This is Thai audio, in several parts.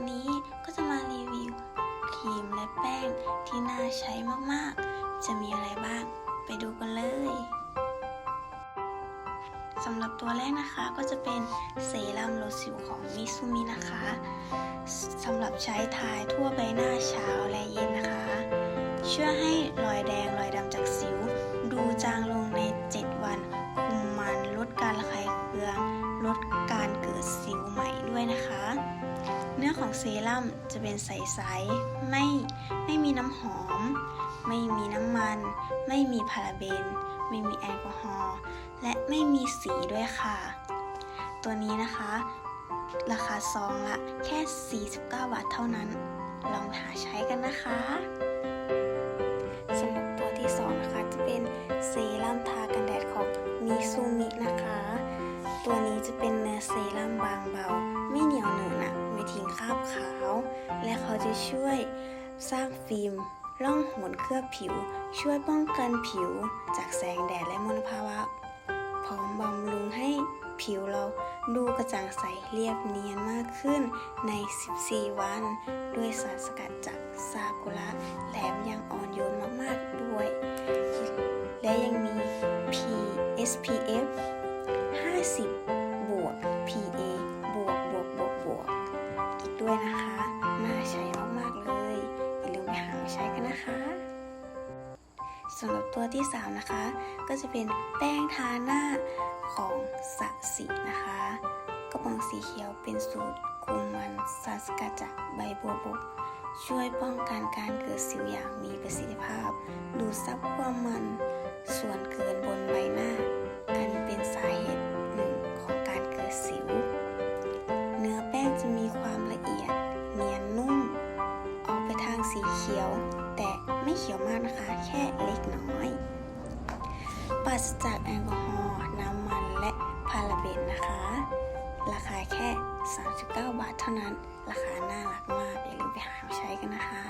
วันนี้ก็จะมารีวิวครีมและแป้งที่น่าใช้มากๆ จะมีอะไรบ้าง ไปดูกันเลยสำหรับตัวแรกนะคะก็จะเป็นเซรั่มลดสิวของมิซูมินะคะสำหรับใช้ทายทั่วใบหน้าเช้าและเย็นนะคะ ช่วยให้รอยแดงรอยดำจากสิว ดูจางลงใน 7 วัน คุมมันลดการระคายเคือง ลดการเกิดสิวใหม่ด้วยนะคะ เนื้อของเซรั่มจะเป็นใสๆ ไม่ไม่มีน้ำหอม ไม่มีน้ำมัน ไม่มีพาราเบน ไม่มีแอลกอฮอล์ และไม่มีสีด้วยค่ะ ตัวนี้นะคะ ราคาซองละแค่ 49 บาทเท่านั้น ลองหาใช้กันนะคะ จะช่วยสร้างฟิล์มร่องหนเคลือบผิว ช่วยป้องกันผิวจากแสงแดดและมลภาวะ พร้อมบำรุงให้ผิวเราดูกระจ่างใสเรียบเนียนมากขึ้นใน 14 วัน ด้วยสารสกัดจากซากุระแถมยังอ่อนโยนมาก ๆ ด้วย และยังมี PSPF 50 น่าใช้มากๆเลย อย่าลืมไปหามาใช้กันนะคะสำหรับตัวที่ 3 นะคะ ก็จะเป็นแป้งทาหน้าของสะสีนะคะกระป๋องสีเขียวเป็นสูตรคุมมันสารสกัดจากใบบัวบกช่วยป้องกันการเกิดสิวอย่างมีประสิทธิภาพ ดูดซับความมัน ขียว แต่ไม่เขียวมากนะคะ แค่เล็กน้อย ปราศจากแอลกอฮอล์น้ำมันและพาราเบนนะคะ ราคาแค่ 39 บาทเท่านั้น ราคาน่ารักมากอย่าลืมไปหามาใช้กันนะคะ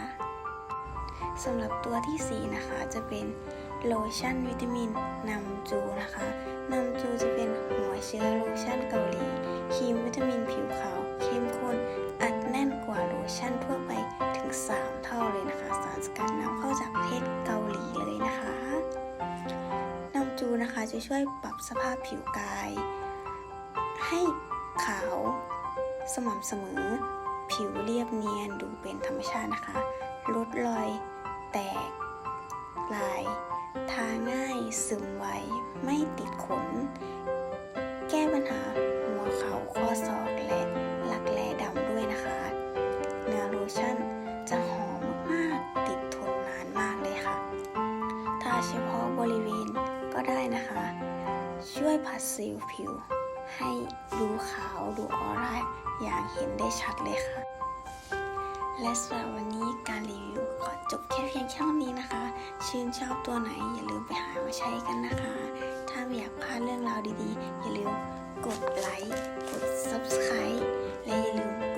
สำหรับตัวที่ 4 นะคะจะเป็นโลชั่นวิตามินนำจูนะคะนำจูจะเป็นหัวเชื้อโลชั่นเกาหลีครีมวิตามินผิวขาวเข้มข้น จะช่วยปรับสภาพผิวกาย ให้ขาวสม่ำเสมอ ผิวเรียบเนียนดูเป็นธรรมชาตินะคะ ลดรอย แตก ลาย ทาง่าย ซึมไว ไม่ติดขน แก้ปัญหาหัวเข่าข้อศอกและหลักแร้ดำด้วยนะคะเนื้อโลชั่น ช่วยผัดเซลล์ผิว ให้ดูขาวดูออร่าอย่างเห็นได้ชัดเลยค่ะ และสำหรับวันนี้การรีวิวขอจบแค่เพียงแค่นี้นะคะ ชื่นชอบตัวไหนอย่าลืมไปหามาใช้กันนะคะ ถ้าไม่อยากพลาดเรื่องราวดีๆ อย่าลืมกดไลค์กด subscribe และอย่าลืมกด